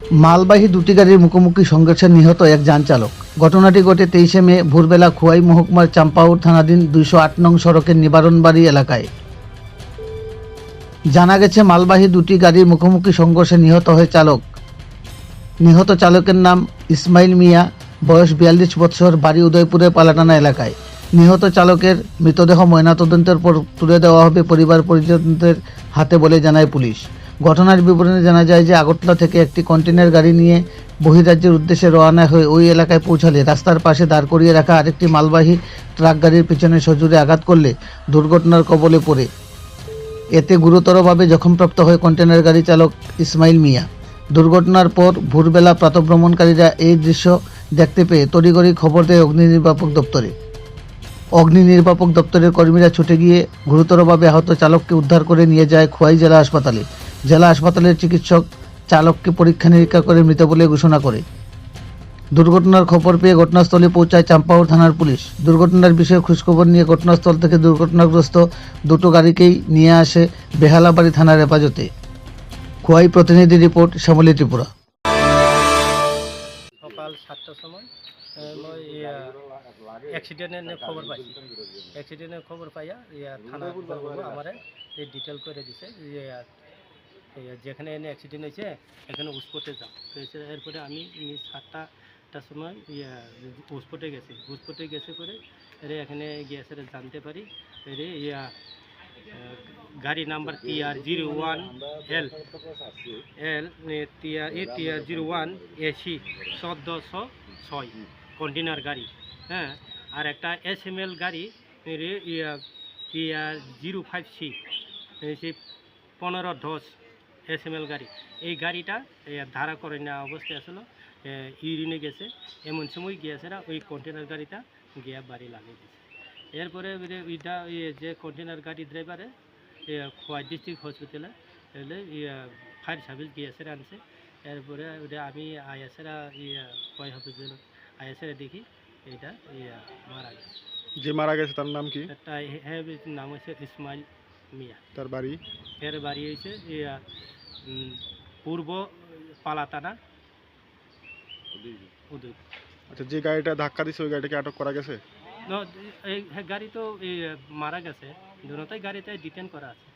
মালবাহী দুটি গাড়ির মুখোমুখি সংঘর্ষে নিহত এক যান চালক। ঘটনাটি ঘটে তেইশে মে, ভোরবেলা খোয়াই মহকুমার চাম্পাউর থানাধীন দুইশো আট নং সড়কের নিবারণবাড়ি এলাকায়। জানা গেছে, মালবাহী দুটি গাড়ির মুখোমুখি সংঘর্ষে নিহত হয় চালক। নিহত চালকের নাম ইসমাইল মিয়া, বয়স বিয়াল্লিশ বছর বাড়ি উদয়পুরের পালাটানা এলাকায়। নিহত চালকের মৃতদেহ ময়নাতদন্তের পর তুলে দেওয়া হবে পরিবার পরিজনদের হাতে বলে জানায় পুলিশ। ঘটনার বিবরণে জানা যায় যে আগরতলা থেকে একটি কন্টেনার গাড়ি নিয়ে বহিরাজ্যের উদ্দেশ্যে রওনা হয়ে ওই এলাকায় পৌঁছালে রাস্তার পাশে দাঁড় করিয়ে রাখা আরেকটি মালবাহী ট্রাক গাড়ির পিছনে সজোরে আঘাত করলে দুর্ঘটনার কবলে পড়ে। এতে গুরুতরভাবে জখমপ্রাপ্ত হয় কন্টেনার গাড়ি চালক ইসমাইল মিয়া। দুর্ঘটনার পর ভোরবেলা প্রাতভ্রমণকারীরা এই দৃশ্য দেখতে পেয়ে তড়িগড়ি খবর দেয় অগ্নি নির্বাপক দপ্তরে। অগ্নি নির্বাপক দপ্তরের কর্মীরা ছুটে গিয়ে গুরুতরভাবে আহত চালককে উদ্ধার করে নিয়ে যায় খোয়াই জেলা হাসপাতালে। জেলা হাসপাতালের চিকিৎসক চালককে পরীক্ষা নিরীক্ষা করে মৃত বলে ঘোষণা করে। দুর্ঘটনার খবর পেয়ে ঘটনাস্থলে পৌঁছায় চাম্পাউর থানার পুলিশ। দুর্ঘটনার বিষয়ে খোঁজখবর নিয়ে ঘটনাস্থল থেকে দুর্ঘটনাগ্রস্ত দুটো গাড়িকেই নিয়ে আসে বেহালাবাড়ি থানার হেফাজতে। খোয়াই প্রতিনিধি রিপোর্ট, শ্যামলী ত্রিপুরা। সকাল সাতটার সময় মই খবর পাইছি। অ্যাক্সিডেন্টের খবর পাইয়া ইয়া থানা আমারে ডিটেল করে দিছে যেখানে এনে অ্যাক্সিডেন্ট হয়েছে, এখানে উসপটে যাও। তো এরপরে আমি সাতটাটার সময় ইয়ে উসপটে গেছি। উসপটে গেছে করে এরে এখানে গিয়েছে জানতে পারি, এরে ইয়া গাড়ি number T R zero one L L TR A TR zero one AC চোদ্দোশো ছয় কন্টেনার গাড়ি হ্যাঁ? আর একটা এস এম এল গাড়ি টিআর জিরো ফাইভ সি সে পনেরো দশ এস এম এল গাড়ি। এই গাড়িটা ধারা করে নেওয়া অবস্থায় আসলো ইউরিনে গেছে এমন সময় গিয়েছে না ওই কন্টেনার গাড়িটা গিয়া বাড়ি লাগিয়ে দিয়েছে। এরপরে ওইটা যে কন্টেনার গাড়ি ড্রাইভারে খোয়াই ডিস্ট্রিক্ট হসপিটালে এলে ফায়ার সার্ভিস গিয়েছে আনছে। এরপরে ওটা আমি আইএসেরা ইয়ে খোয়াই হসপিটাল আইএসেরা দেখি এটা ইয়া মারা গেছে। যে মারা গেছে তার নাম কি? হ্যাঁ নাম হচ্ছে ইসমাইল মিয়া। তার বাড়ি? এর বাড়ি হয়েছে পূর্ব পালাতানা আচ্ছা যে গাড়িটা ধাক্কা দিছে ওই গাড়িটাকে আটক করা গেছে? না এই গাড়ি তো মারা গেছে। দুটাই গাড়িতে ডিটেন করা আছে।